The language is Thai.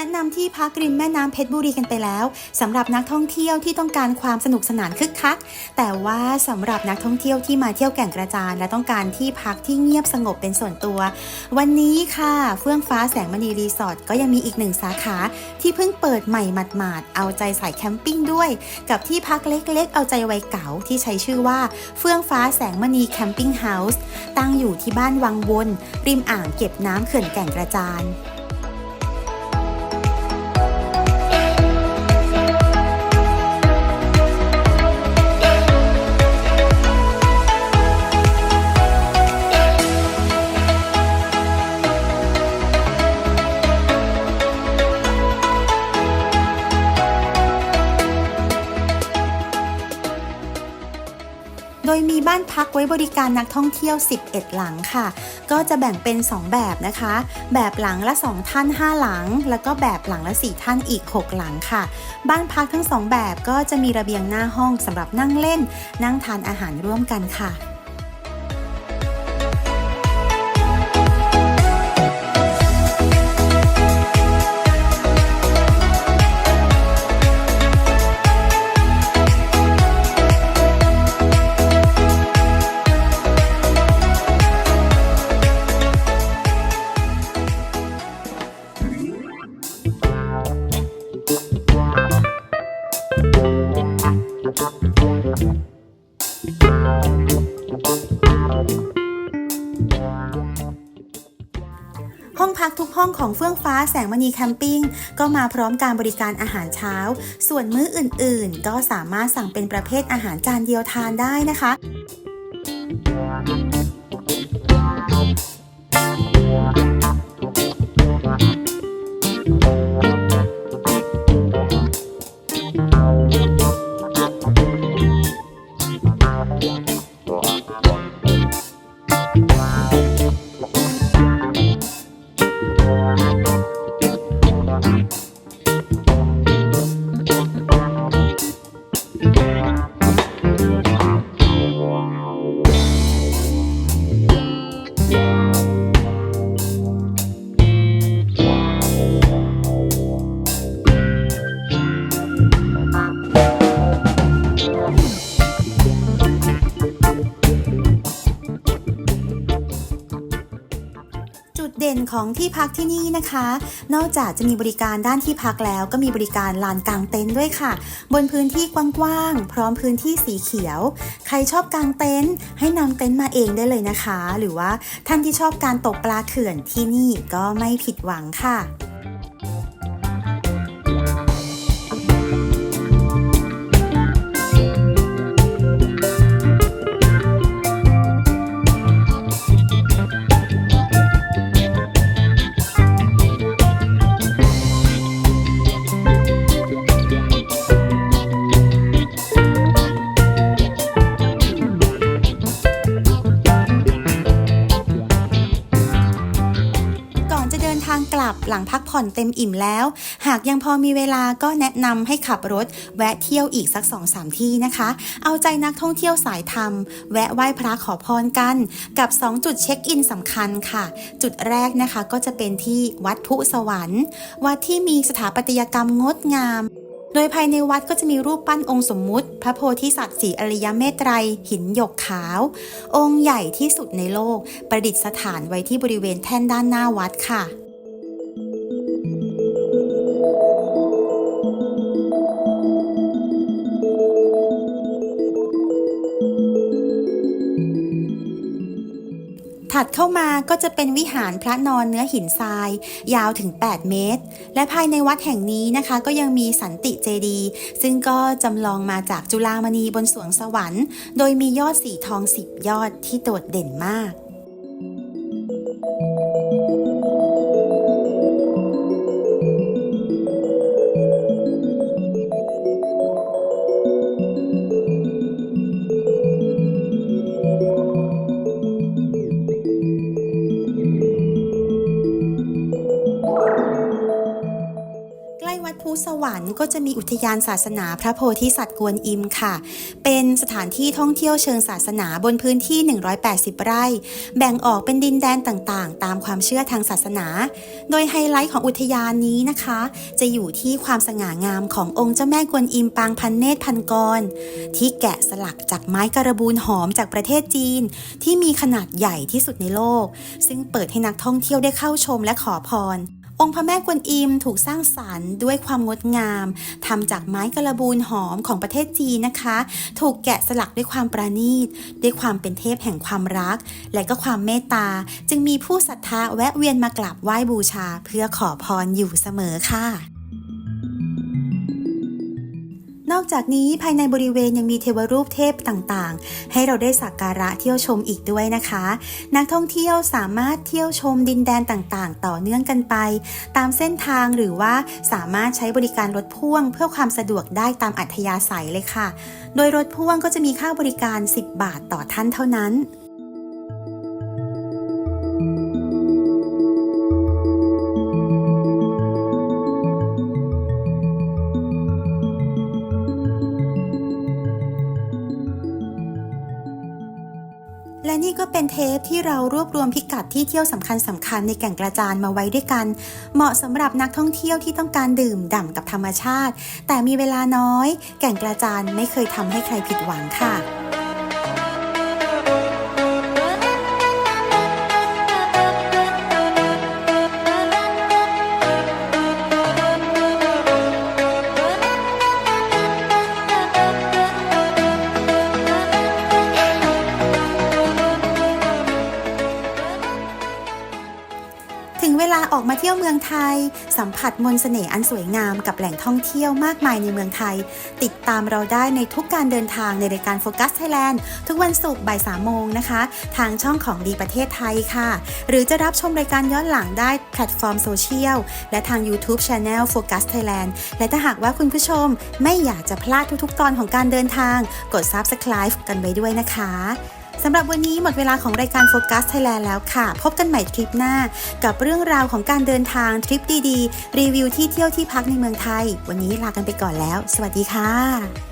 นะนำที่พักริมแม่น้ำเพชรบุรีกันไปแล้วสำหรับนักท่องเที่ยวที่ต้องการความสนุกสนานคึกคัก แต่ว่าสำหรับนักท่องเที่ยวที่มาเที่ยวแก่งกระจาน และต้องการที่พักที่เงียบสงบเป็นส่วนตัว วันนี้ค่ะเฟื่องฟ้าแสงมณีรีสอร์ทก็ยังมีอีกหนึ่งสาขา ที่เพิ่งเปิดใหม่หมาดๆเอาใจสายแคมปิ้งด้วย กับที่พักเล็กๆ เอาใจวัยเก๋าที่ใช้ชื่อว่าเฟื่องฟ้าแสงมณีแคมปิ้งเฮาส์ตั้งอยู่ที่บ้านวังวนริมอ่างเก็บน้ำเขื่อนแก่งกระจาน ดยมีบ้านพักไว้บริการนักท่องเที่ยว 11 หลังค่ะ ก็จะแบ่งเป็น 2 แบบนะคะ แบบหลังละ 2 ท่าน 5 หลัง แล้วก็แบบหลังละ 4 ท่านอีก 6 หลังค่ะ บ้านพักทั้ง 2 แบบก็จะมีระเบียงหน้าห้องสำหรับนั่งเล่น นั่งทานอาหารร่วมกันค่ะ ห้องพักทุกห้องของเฟื่องฟ้าแสงมณีแคมปิ้งก็มาพร้อมการบริการอาหารเช้า ส่วนมื้ออื่นๆ ก็สามารถสั่งเป็นประเภทอาหารจานเดียวทานได้นะคะ จุดเด่นของที่พักที่นี่นะคะ นอกจากจะมีบริการด้านที่พักแล้วก็มีบริการลานกางเต็นท์ด้วยค่ะ บนพื้นที่กว้างๆพร้อมพื้นที่สีเขียว ใครชอบกางเต็นท์ให้นำเต็นท์มาเองได้เลยนะคะ หรือว่าท่านที่ชอบการตกปลาเขื่อนที่นี่ก็ไม่ผิดหวังค่ะ กลับหลังพักผ่อนเต็มอิ่มแล้ว หากยังพอมีเวลาก็แนะนำให้ขับรถ แวะเที่ยวอีกสัก2อสที่นะคะ เอาใจนักท่องเที่ยวสายธรรม แวะไหว้พระขอพรกัน กับ 2 จุดเช็คอินสำคัญค่ะ จุดแรกนะคะก็จะเป็นที่วัดพุสวรรค์วัดที่มีสถาปัตยกรรมงดงาม โดยภายในวัดก็จะมีรูปปั้นองค์สมมุติ พระโพธิสัตว์สีอริยเมตไตร หินหยกขาว องค์ใหญ่ที่สุดในโลก ประดิษฐานไว้ที่บริเวณแท่นด้านหน้าวัดค่ะ ถัดเข้ามาก็จะเป็นวิหารพระนอนเนื้อหินทราย ยาวถึง 8 เมตร และภายในวัดแห่งนี้นะคะ ก็ยังมีสันติเจดีย์ซึ่งก็จำลองมาจากจุฬามณีบนสวงสวรรค์ โดยมียอดสีทอง10ยอดที่โดดเด่นมาก ภูสวรรค์ก็จะมีอุทยานศาสนาพระโพธิสัตว์กวนอิมค่ะ เป็นสถานที่ท่องเที่ยวเชิงศาสนาบนพื้นที่ 180 ไร่ แบ่งออกเป็นดินแดนต่างๆ ตามความเชื่อทางศาสนา โดยไฮไลท์ของอุทยานนี้นะคะ จะอยู่ที่ความสง่างามขององค์เจ้าแม่กวนอิมปางพันเนตรพันกร ที่แกะสลักจากไม้กระบูนหอมจากประเทศจีน ที่มีขนาดใหญ่ที่สุดในโลก ซึ่งเปิดให้นักท่องเที่ยวได้เข้าชมและขอพร องค์พระแม่กวนอิมถูกสร้างสรรค์ด้วยความงดงามทำจากไม้กระบูนหอมของประเทศจีนนะคะ ถูกแกะสลักด้วยความประณีต ด้วยความเป็นเทพแห่งความรัก และก็ความเมตตา จึงมีผู้ศรัทธาแวะเวียนมากราบไหว้บูชา เพื่อขอพรอยู่เสมอค่ะ จากนี้ภายในบริเวณยังมีเทวรูปเทพต่างๆ ให้เราได้สักการะเที่ยวชมอีกด้วยนะคะ นักท่องเที่ยวสามารถเที่ยวชมดินแดนต่างๆ ต่อเนื่องกันไป ตามเส้นทางหรือว่าสามารถใช้บริการรถพ่วง เพื่อความสะดวกได้ตามอัธยาศัยเลยค่ะ โดยรถพ่วงก็จะมีค่าบริการ 10 บาทต่อท่านเท่านั้น เป็นเทปที่เรารวบรวมพิกัดที่เที่ยวสำคัญสำคัญในแก่งกระจานมาไว้ด้วยกัน เหมาะสำหรับนักท่องเที่ยวที่ต้องการดื่มด่ำกับธรรมชาติ แต่มีเวลาน้อย แก่งกระจานไม่เคยทำให้ใครผิดหวังค่ะ ถึงเวลาออกมาเที่ยวเมืองไทย สัมผัสมนต์เสน่ห์อันสวยงามกับแหล่งท่องเที่ยวมากมายในเมืองไทย ติดตามเราได้ในทุกการเดินทางในรายการโฟกัสไทยแลนด์ทุกวันศุกร์บ่ายสามโมงนะคะ ทางช่องของดีประเทศไทยค่ะ หรือจะรับชมรายการย้อนหลังได้แพลตฟอร์มโซเชียลและทาง YouTube Channel Focus Thailand และถ้าหากว่าคุณผู้ชมไม่อยากจะพลาดทุกๆ ตอนของการเดินทาง กด Subscribe กันไว้ด้วยนะคะ สำหรับวันนี้หมดเวลาของรายการโฟกัสไทยแลนด์แล้วค่ะ พบกันใหม่คลิปหน้า กับเรื่องราวของการเดินทางทริปดีๆ รีวิวที่เที่ยวที่พักในเมืองไทย วันนี้ลากันไปก่อนแล้ว สวัสดีค่ะ